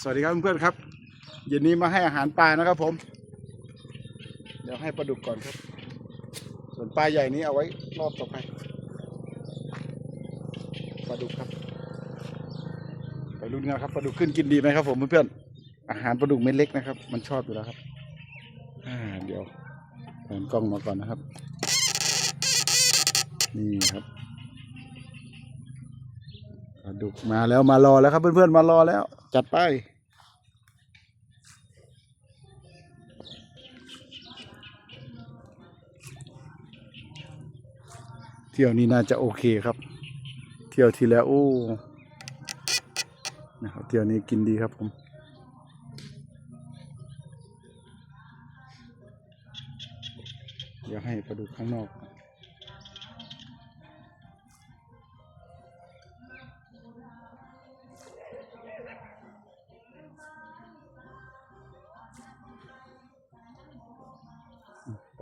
สวัสดีครับเพื่อนๆครับเย็นนี้มาให้อาหารปลานะครับผม เดี๋ยวให้ปลาดุกก่อนครับ ส่วนปลาใหญ่นี้เอาไว้รอบต่อไปปลาดุกครับ ไปรุ่นกันครับปลาดุกขึ้นกินดีไหมครับผมเพื่อนๆอาหารปลาดุกเม็ดเล็กนะครับ มันชอบอยู่แล้วครับอ่าเดี๋ยวแผนกล้องมาก่อนนะครับ นี่ครับาดุกมาแล้วมารอแล้วครับ เพื่อนๆมารอแล้ว จัดไป เที่ยวนี้น่าจะโอเคครับ เที่ยวที่แล้วโอ้นะครับเที่ยวนี้กินดีครับผมเดี๋ยวให้ปลาดุกข้างนอก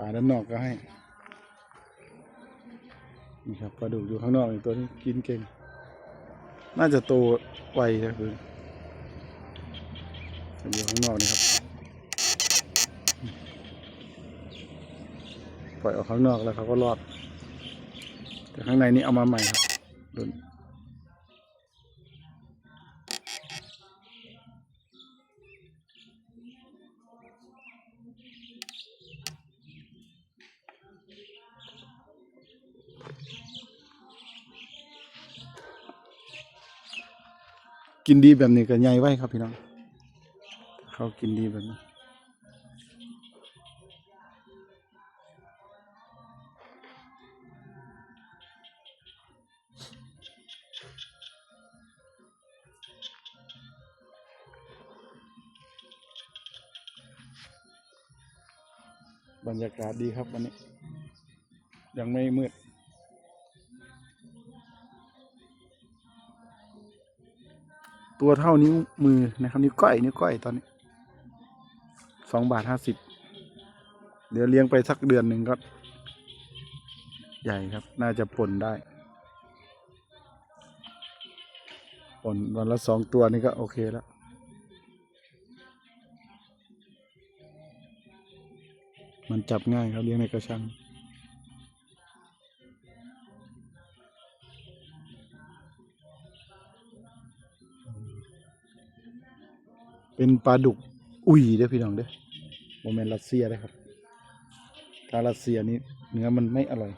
ปลาด้านนอกก็ให้ นี่ครับปลาดุกอยู่ข้างนอกอีกตัวนี้กินเก่ง น่าจะโตไวนะคืออยู่ข้างนอกนี่ครับ ปล่อยออกข้างนอกแล้วเขาก็รอด แต่ข้างในนี้เอามาใหม่ครับดุน กินดีแบบนี้ก็ใหญ่ไว้ครับพี่น้อง เขากินดีแบบนี้บรรยากาศดีครับวันนี้ ยังไม่มืด ตัวเท่านิ้วมือนะครับนิ้วก้อยนิ้วก้อยตอนนี้สองบาทห้าสิบเดี๋ยวเลี้ยงไปสักเดือนหนึ่งก็ ใหญ่ครับ น่าจะผลได้ผลวันละสองตัวนี่ก็โอเคแล้วมันจับง่ายครับเลี้ยงในกระชัง เป็นปลาดุกอุ้ยเด้อพี่น้องเด้อโมเมนรัสเซียเด้ครับถ้ารัสเซียนี้เนื้อมันไม่อร่อย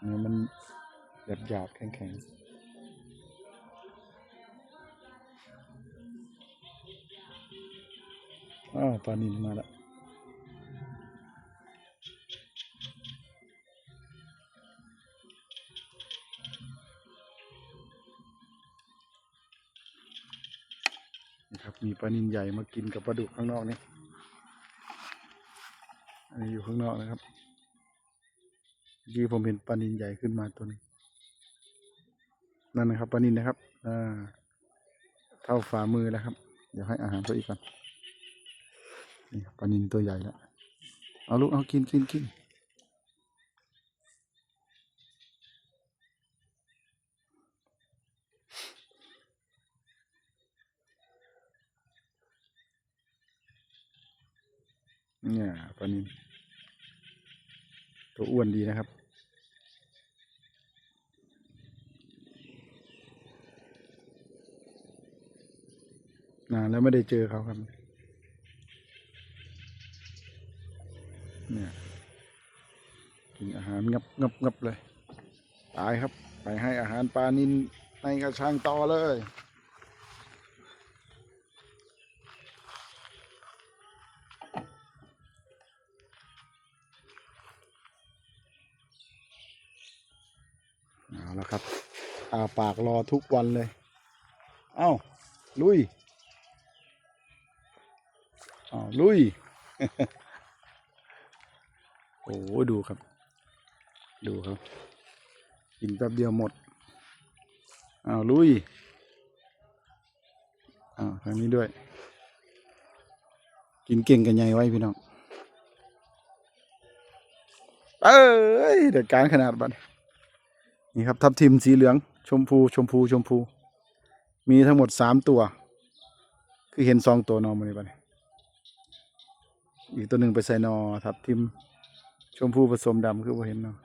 เนื้อมันหยาบหยาบแข็งแข็งอ้าวปลานินมาแล้ว ปลานินใหญ่มากินกับปลาดุกข้างนอกนี่อันนี้อยู่ข้างนอกนะครับเมื่อกี้ผมเห็นปลานินใหญ่ขึ้นมาตัวนึงนั่นนะครับปลานินนะครับอ่าเท่าฝ่ามือแล้วครับ เดี๋ยวให้อาหารตัวอีกก่อนนี่ปลานินตัวใหญ่แล้วเอาลูกเอากินกินกิน เนี่ยปลานินตัวอ้วนดีนะครับ นานแล้วไม่ได้เจอเขาครับเนี่ยกินอาหารงับงับงับเลย ตายครับ ไปให้อาหารปลานินในกระชังต่อเลย อาละครับอาปากรอทุกวันเลย เอ้า ลุยอ้าลุย โอ้ดูครับ ดูครับ กินแป๊บเดียวหมดเอาลุยอ้าทางนี้ด้วย กินเก่งกันใหญ่ไว้พี่น้อง เอ้ยเด็ดการขนาดบัด นี่ครับทับทิมสีเหลือง ชมพูชมพูชมพู มีทั้งหมดสามตัว คือเห็นสองตัวนอมาเลยปะเนี่ยอีกตัวหนึ่งไปใส่นอทับทิม ชมพูผสมดำคือว่าเห็นเนาะ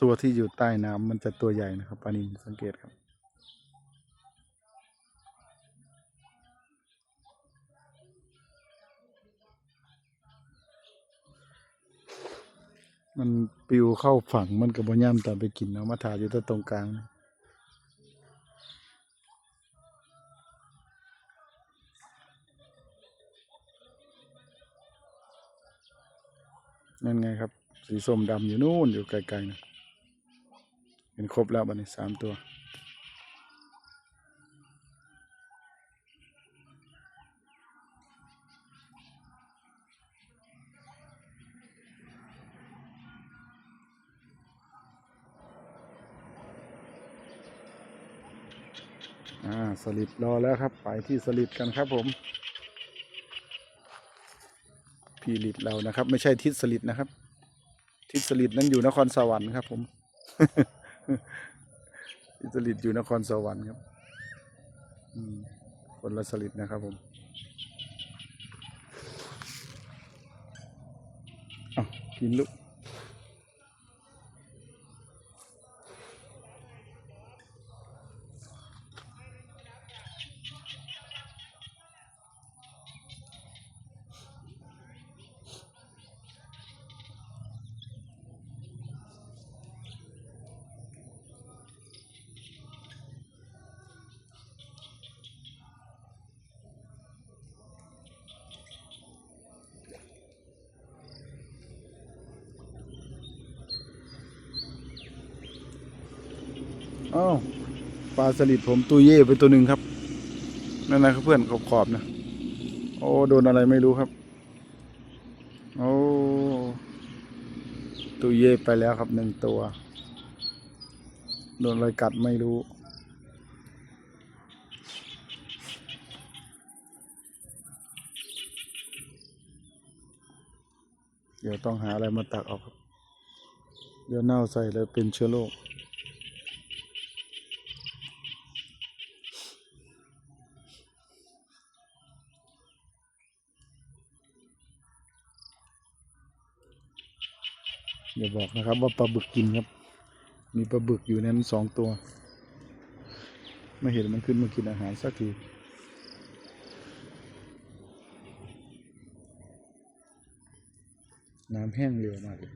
ตัวที่อยู่ใต้น้ำมันจะตัวใหญ่นะครับปลานินสังเกตครับ มันปิวเข้าฝั่งมันกับบนย่ำตามไปกินเนาะมาถ่ายอยู่ต่ตรงกลางนั่นไงครับ สีส้มดำอยู่นู่นอยู่ไกลๆนะเห็นครบแล้วบันนี้สามตัว อ่าสลิดรอแล้วครับ ไปที่สลิดกันครับผมพี่ลิดเรานะครับ ไม่ใช่ทิศสลิดนะครับ ทิศสลิดนั้นอยู่นครสวรรค์ครับ ผมทิศสลิดอยู่นครสวรรค์ครับคนละสลิดนะครับผมกินลูก อ้าวปลาสลิดผมตัวเย่ไปตัวหนึ่งครับ นั่นนะครับเพื่อนขอบขอบๆนะ โอ้โดนอะไรไม่รู้ครับ โอ้ตัวเย่ไปแล้วครับหนึ่งตัว โดนอะไรกัดไม่รู้เดี๋ยวต้องหาอะไรมาตักออกครับ เดี๋ยวเน่าใส่แล้วเป็นเชื้อโรค อย่าบอกนะครับ ว่าปลาบึกกินครับ มีปลาบึกอยู่ในนั้นสองตัว ไม่เห็นมันขึ้นมากินอาหารสักทีน้ำแห้งเร็วมากเลย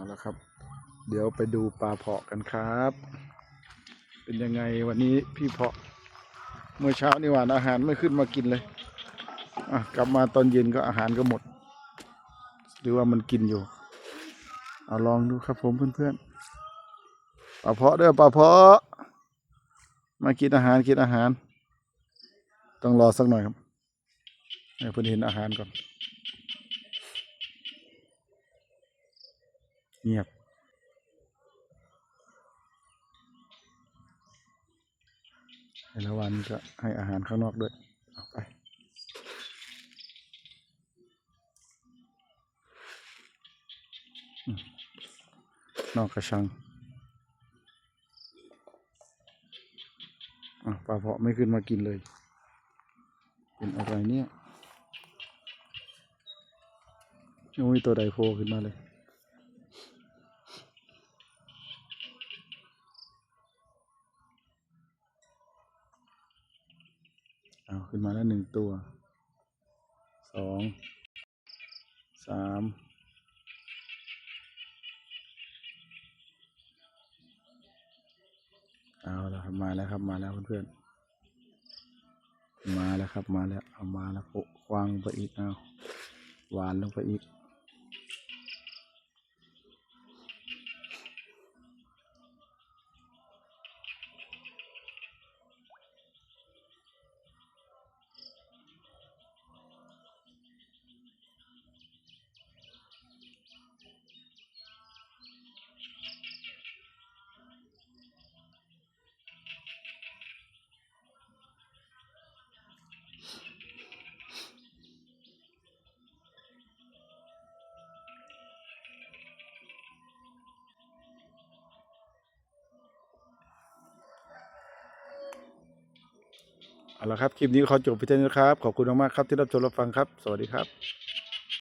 เอาละครับ เดี๋ยวไปดูปลาเพาะกันครับ เป็นยังไงวันนี้พี่เพาะ เมื่อเช้านี่หวานอาหารไม่ขึ้นมากินเลยอะกลับมาตอนเย็นก็อาหารก็หมด หรือว่ามันกินอยู่ เอาลองดูครับผมเพื่อนๆปลาเพาะเด้อปลาเพาะ มากินอาหารกินอาหาร ต้องรอสักหน่อยครับให้เพื่อนเห็นอาหารก่อน เงียบในละวันก็ให้อาหารข้างนอกด้วยเอาไปนอกกระชังอะปลาเพาะไม่ขึ้นมากินเลย เป็นอะไรเนี่ยยังไม่มีตัวใดโผล่ขึ้นมาเลย เอา ขึ้นมาแล้วหนึ่งตัว สอง สาม เอาละครับมาแล้วครับมาแล้วเพื่อนๆ มาแล้วครับมาแล้ว เอามาแล้วโปะวางไปอีกเอาหวานลงไปอีก เอาละครับ คลิปนี้ขอจบไปเท่านี้นะครับ ขอบคุณมากๆครับที่รับชมรับฟังครับ สวัสดีครับ